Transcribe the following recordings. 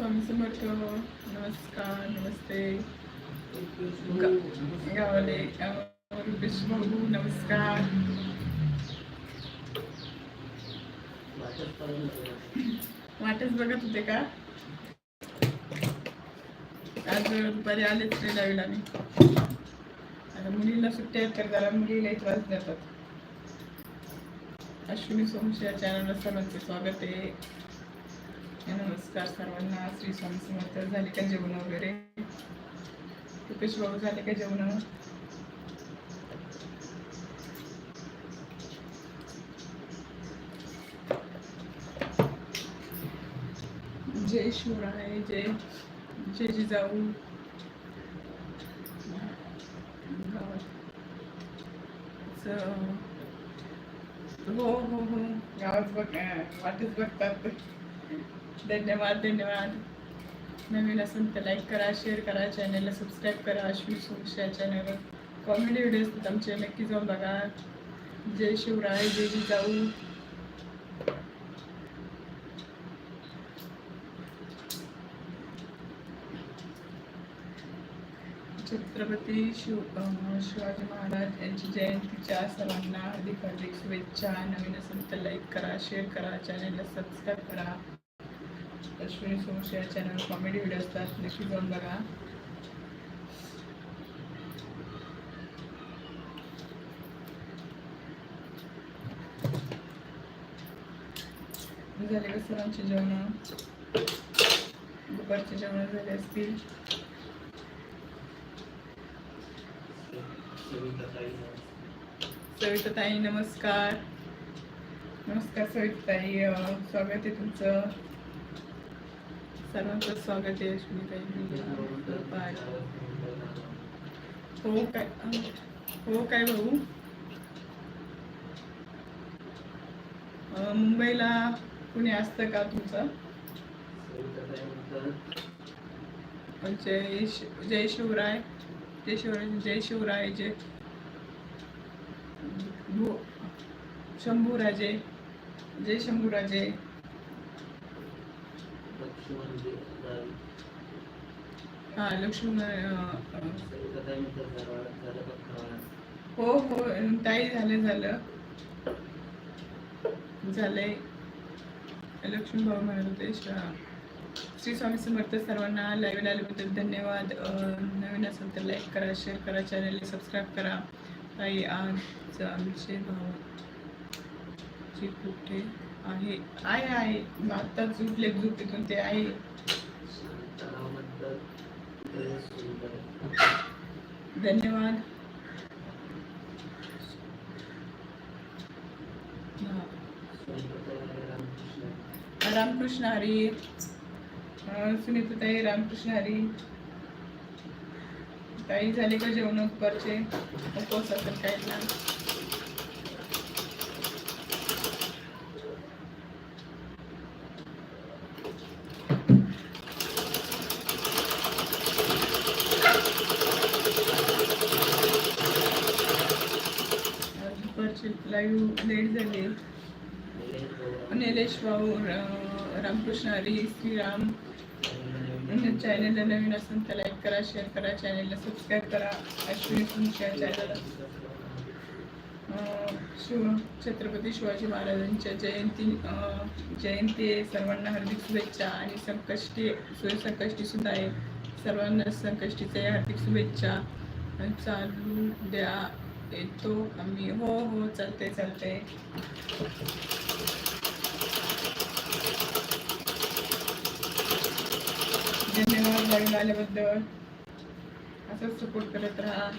स्वामी समर्थ नमस्कार नमस्ते गावाले गावावर भाऊ नमस्कार वाटच बघत होते का आज दुपारी आलेच ते लावीला मी आता मुलीला सुट्ट्या आहेत तर जरा मुलीला त्रास देतात अश्विनी सोमशी या चॅनलला सर्वांचे स्वागत आहे नमस्कार सर्वांना. श्री स्वामी समर्थ. झाले का जेवण वगैरे? रुपेश भाऊ झाले का जेवण? जय शिवराय जय जय जिजाऊ. हो हो हो. गावात बघ वाटच बघतात. धन्यवाद धन्यवाद. नवीन असेल तर लाईक करा शेअर करा चॅनलला सबस्क्राईब करा अश्विनी सोमशी चॅनलवर कॉमेडी व्हिडिओ असतात आमचे नक्की जाऊन बघा. जय शिवराय जय जिजाऊ. छत्रपती शिव अं, शिवाजी महाराज यांची जयंतीच्या सर्वांना हार्दिक हार्दिक शुभेच्छा. नवीन असेल तर लाईक करा शेअर करा चॅनलला सबस्क्राईब करा. अश्विनी सोमशी या चॅनल कॉमेडी व्हिडिओ असतात नक्की जाऊन बघा. झाले का सरांचे जेवण. दुपारचे जेवण झाले असतील. सविता ताई नमस्कार नमस्कार सविता स्वागत आहे तुमचं. सर्वांचं स्वागत आहे ताई बाय. हो काय हो काय भाऊ? मुंबईला कुणी असतं का तुमचं? जय जय शिवराय. जय शिवराय जय शिवराय जय भू शंभूराजे. जय शंभूराजे. हा लक्ष्मण हो हो ताई झालं झालं. झालंय. लक्ष्मी भाऊ म्हणत होते श्री स्वामी समर्थ सर्वांना लाईव्ह आल्याबद्दल धन्यवाद. नवीन असेल तर लाईक करा शेअर करा चॅनलला सबस्क्राईब करा. ताई आज आमचे भाऊ जी कुठे? आहे. आहे आहे आता आत्ताच झुटले झोपेतून ते आहे. धन्यवाद. हा. रामकृष्ण हरी. अं, सुनीताताई रामकृष्ण हरी. काही झाले का जेवण उपरचे उपवास असेल काही ना आज दुपारची लाईव्ह लेट झाली निलेश भाऊ रामकृष्ण हरी श्रीराम चॅनलला नवीन असेल तर लाईक करा शेअर करा चॅनलला सबस्क्राईब करा. अश्विनी तुमच्या चॅनलला शिव छत्रपती शिवाजी महाराजांच्या जयंती जयंती आहे. सर्वांना हार्दिक शुभेच्छा आणि संकष्टी सूर्यसंकष्टी सुद्धा आहे. सर्वांना संकष्टीच्या हार्दिक शुभेच्छा. चालू द्या. येतो आम्ही हो हो चालते चालते धन्यवाद लाईव्ह आल्याबद्दल. असंच सपोर्ट करत राहा.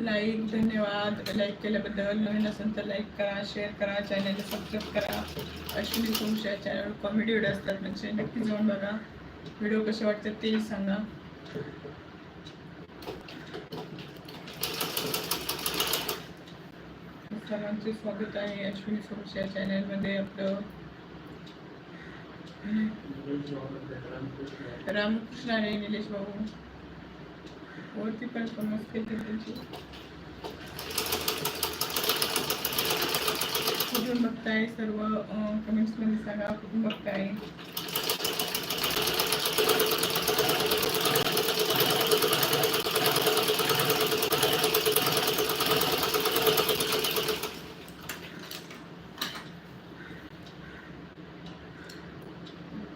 लाईक धन्यवाद. लाईक केल्याबद्दल. नवीन असेल तर लाईक करा शेअर करा चॅनलला सबस्क्राईब करा. अश्विनी तुमच्या चॅनल कॉमेडी व्हिडिओ असतात म्हणजे नक्की जाऊन बघा. व्हिडिओ कसे वाटतात तेही सांगा. सर्वांचे स्वागत आहे अश्विनी सोर्स या चॅनलमध्ये आपलं. रामकृष्ण आहे निलेश भाऊ वरती पण समज केली त्यांची कुठून बघताय सर्व कमेंट्समध्ये सांगा कुठून बघताय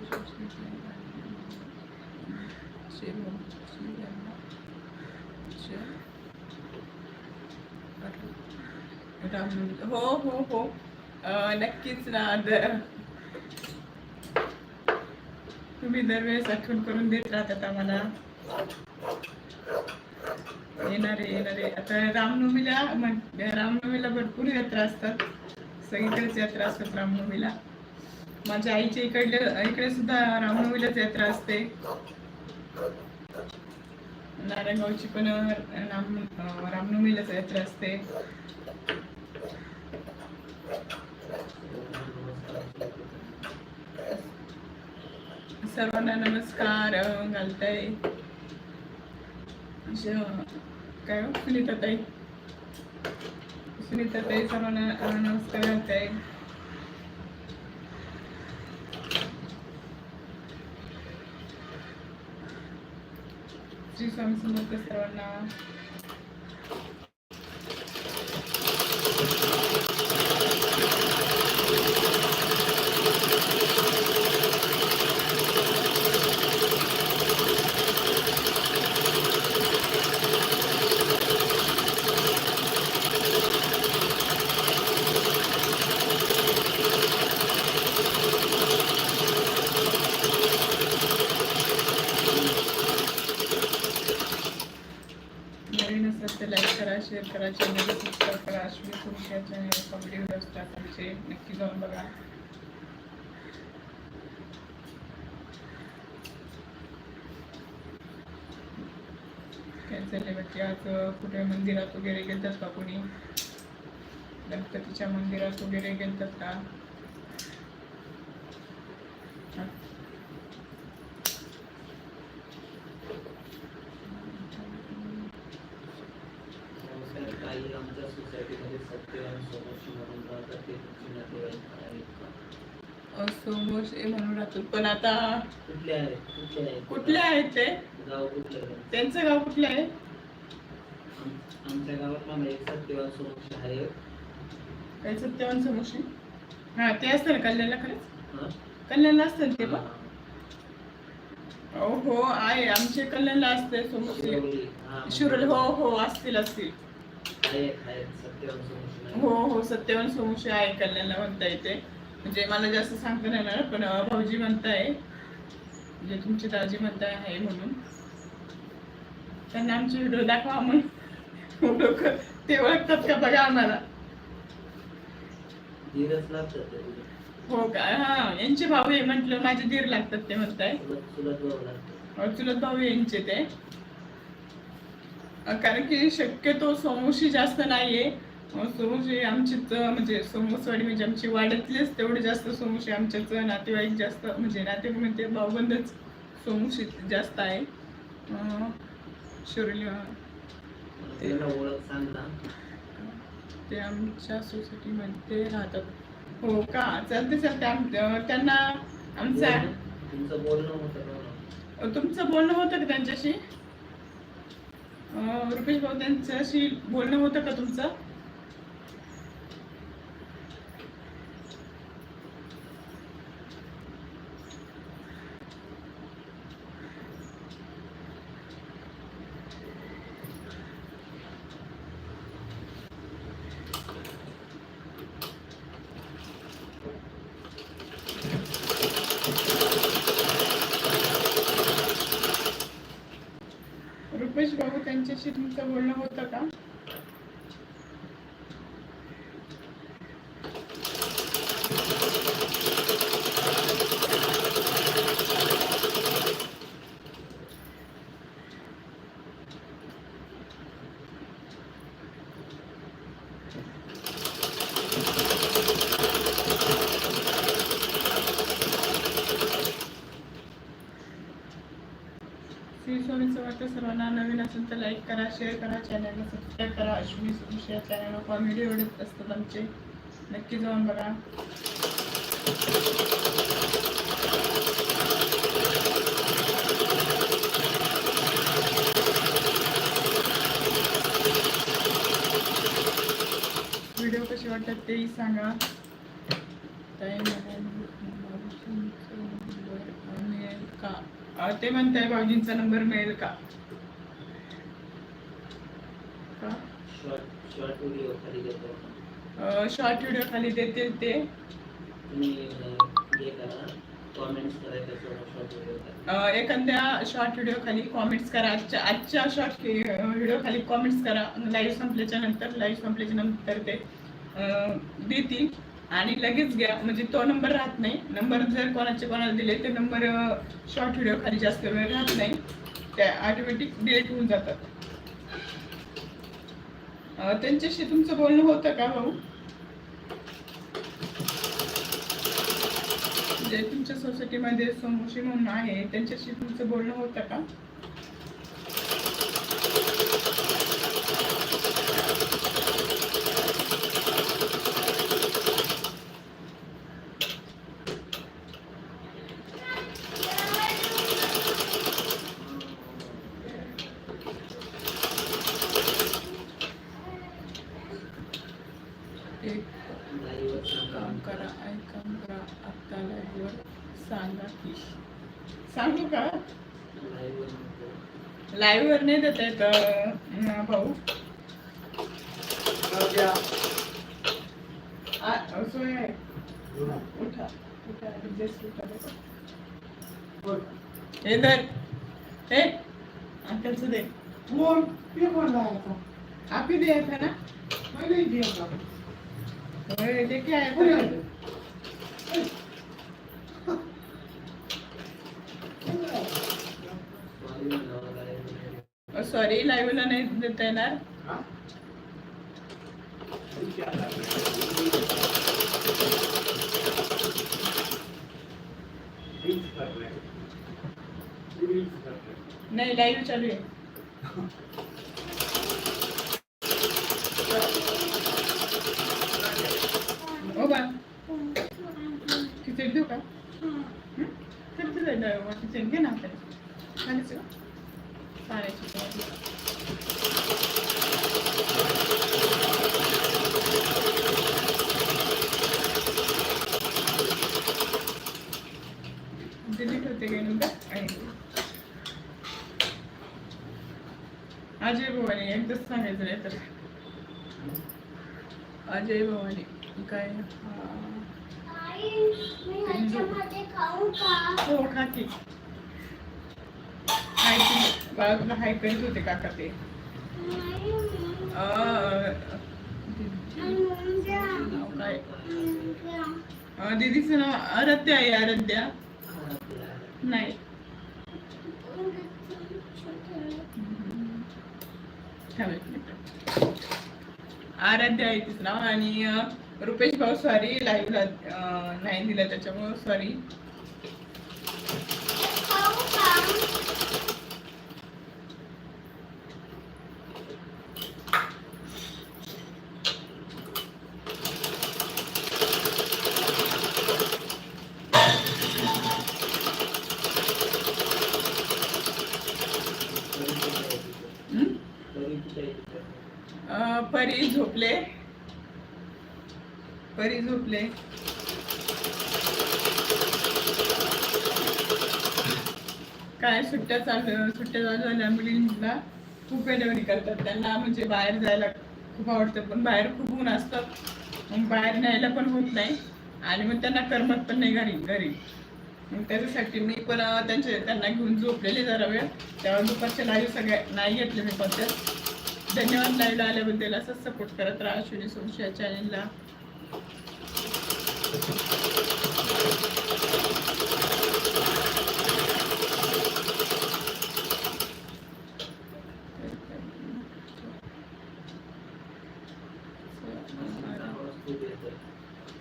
राम- हो हो हो. नक्कीच ना तुम्ही दरवेळेस आठवण करून देत राहतात आम्हाला. येणार येणारे. आता रामनवमीला रामनवमीला भरपूर यात्रा असतात. सगळीकडेच यात्रा असतात रामनवमीला. माझ्या आईच्या इकडल्या इकडे सुद्धा रामनवमीलाच यात्रा असते. नारायणगावची पण राम अं, रामनवमीलाच यात्रा असते. सर्वांना नमस्कार घालताय. काय हो? सुनीताताई. सुनीताताई सर्वांना नमस्कार घालताय. श्री स्वामी समर्थ सर्वांना नवीन असेल तर लाईक करा शेअर करा चॅनल सबस्क्राईब करा अश्विनी पुरुष या चॅनल कॉमेडी व्हिडिओज टाकायचे नक्की जाऊन बघा. काय चाललंय आज कुठे मंदिरात वगैरे गेलतात का कोणी? गणपतीच्या मंदिरात वगैरे गेलतात का हा. नमस्कार काही आमच्या सोसायटीमध्ये सत्यवान सोमोशी म्हणून राहतात ते तुमचे नातेवाईक आहेत का? राहतो पण आता कुठले आहेत? कुठले आहेत? कुठले आहेत ते? गाव कुठले आहे? त्यांचं गाव कुठलं आहे? आम- आमच्या गावात मागे एक सत्यवान सोमोशी आहे काय सत्यवान समोसे हा ते असतं ना कल्याणला खरंच? हा? कल्याणला असतं ना ते पण? हा. आहे. आमचे कल्याणला असते समोसे शिरोली. हा, शिरोल हो हो असतील असतील. आहेत आहेत. सत्यवान सोमोशी. हो हो सत्यवान समोसे आहे कल्याणला म्हणता येते. म्हणजे मला जास्त सांगता नाही येणार पण भाऊजी म्हणताय म्हणजे तुमची दाजी म्हणताय आहे म्हणून. त्यांना आमचे व्हिडिओ दाखवा मग लोक ते ओळखतात का बघा आम्हाला. हो का? हा यांचे भाऊ आहे म्हटलं माझे दीर लागतात ते म्हणताय. चुलत भाऊ यांचे ते. कारण की शक्यतो समोशी जास्त नाहीये. आमचीच अं, म्हणजे समोसवाडी म्हणजे आमची वाड्यातलेच तेवढे जास्त समोसे आमच्याच नातेवाईक जास्त म्हणजे नातेवाईक म्हणजे भाऊबंदच समोसे जास्त आहे. शिरोली ते आमच्या सोसायटीमध्ये राहतात. हो का? चालते चालते त्यांना आमचा तुमचं बोलणं होतं का? अ, तुमचं बोलणं होतं का त्यांच्याशी? रुपेश भाऊ त्यांच्याशी बोलणं होतं का तुमचं? त्यांच्याशी तुमचं बोलणं होतं का? स्वामी सर्वांना नवीन असेल तर लाईक करा शेअर करा चॅनलला सबस्क्राईब करा. अश्विनी सुरुश या चॅनलवर कॉमेडी एवढेच असतात आमचे. नक्की जाऊन बघा. व्हिडिओ कसे वाटतात तेही सांगा ताई मला भाऊजींचा नंबर मिळेल का अं, ते म्हणताय भाऊजींचा नंबर मिळेल का? शॉर्ट व्हिडिओ खाली देतो. शॉर्ट व्हिडिओ खाली देतील ते. तुम्ही हे करा. कॉमेंट्स करा एखाद्या शॉर्ट व्हिडिओ खाली कॉमेंट्स करा. आजच्या आजच्या शॉर्ट व्हिडिओ खाली कॉमेंट्स करा. लाईव्ह संपल्याच्या नंतर लाईव्ह संपल्याच्या नंतर ते देतील. आणि लगेच घ्या. म्हणजे तो नंबर राहत नाही. नंबर जर कोणाचे कोणाला दिले ते नंबर शॉर्ट व्हिडिओ खाली जास्त वेळ राहत नाही. त्या ऑटोमॅटिक डिलीट होऊन जातात. त्यांच्याशी तुमचं बोलणं होतं का भाऊ? जे तुमच्या सोसायटीमध्ये समोशी म्हणून आहे त्यांच्याशी तुमचं बोलणं होतं का एक लाईव्ह काम करा एक काम करा आत्ता लाईव्हवर सांगा की सांगू का लाईव्ह लाईव्हवर नाही देता अं, भाऊ. हे धर. हे अंकलचं दे. आप ही दिया था ना? ओए, लेके आया था सॉरी म्हणावं लाईव्ह Oh, सॉरी लाईव्हला नाही देता येणार. नाही लाईव्ह चालू आहे. हो बा. खिचडी देऊ का? मग खिचडी घे ना आपल्याला. डिलीट होते काय नंतर? अजय भवानी एकदाच सांगायचं नाही तर. अजय भवानी काय? हा. खा की. हाय की बाळा तुला हाय करीत होते काका ते. नाव काय दीदीचं नाव आराध्या आहे आराध्या. नाही. आराध्या आहे तिचं नाव आणि रुपेश भाऊ सॉरी लाईव्हला नाही दिला त्याच्यामुळं सॉरी अं, परी झोपले? परी झोपले? काय सुट्ट्या चालू सुट्ट्या चालू झाल्या मुलींना खूप वेळेवरी करतात त्यांना म्हणजे बाहेर जायला खूप आवडतं पण बाहेर खूप ऊन असतात मग बाहेर न्यायला पण होत नाही. आणि मग त्यांना करमत पण नाही घरी घरी. मग त्याच्यासाठी मी पण त्यांचे त्यांना घेऊन झोपलेले जरा वेळ. तेव्हा दुपारच्या लाईव्ह सगळ्या नाही घेतले मी पद्धत धन्यवाद लाईव्हला आल्याबद्दल असंच सपोर्ट करत राहा अश्विनी सोमशी या चॅनेलला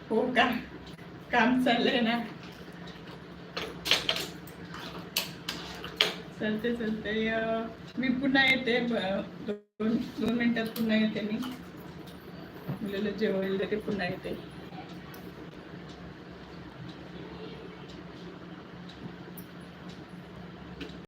हो का? काम चाललंय ना. चालते चालते मी पुन्हा येते दोन दोन मिनिटात पुन्हा येते मी. मुलाला जेवायला ते पुन्हा येते.